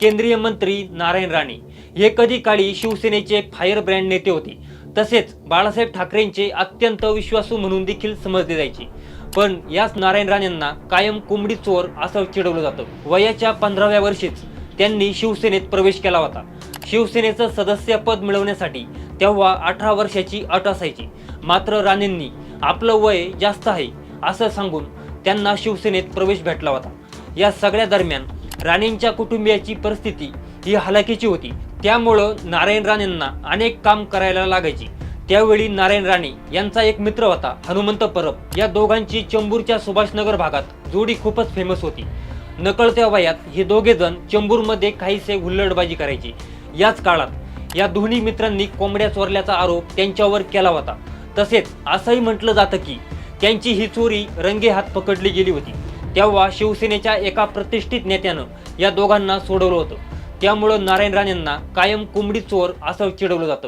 केंद्रीय मंत्री नारायण राणे हे कधी काळी शिवसेनेचे फायर ब्रँड नेते होते. तसेच बाळासाहेब ठाकरेंचे अत्यंत विश्वासू म्हणून देखील समजले जायचे. पण याच नारायण राणेंना कायम कोंबडी चोर असं चिडवलं जातं. वयाच्या पंधराव्या वर्षीच त्यांनी शिवसेनेत प्रवेश केला होता. शिवसेनेचं सदस्यपद मिळवण्यासाठी तेव्हा अठरा वर्षाची अट असायची. मात्र राणेंनी आपलं वय जास्त आहे असं सांगून त्यांना शिवसेनेत प्रवेश भेटला होता. या सगळ्या दरम्यान राणेंच्या कुटुंबियाची परिस्थिती ही हलाखीची होती. त्यामुळं नारायण राणेंना अनेक काम करायला लागायची. त्यावेळी नारायण राणे यांचा एक मित्र होता हनुमंत परब. या दोघांची चंबूरच्या सुभाषनगर भागात जोडी खूपच फेमस होती. नकळत्या वयात हे दोघे जण चंबूरमध्ये काहीसे हुल्लडबाजी करायची. याच काळात या दोन्ही मित्रांनी कोंबड्या चोरल्याचा आरोप त्यांच्यावर केला होता. तसेच असंही म्हटलं जातं की त्यांची ही चोरी रंगेहात पकडली गेली होती. तेव्हा शिवसेनेच्या एका प्रतिष्ठित नेत्यानं या दोघांना सोडवलं होतं. त्यामुळं नारायण राणेंना कायम कोंबडी चोर असं चिडवलं जातं.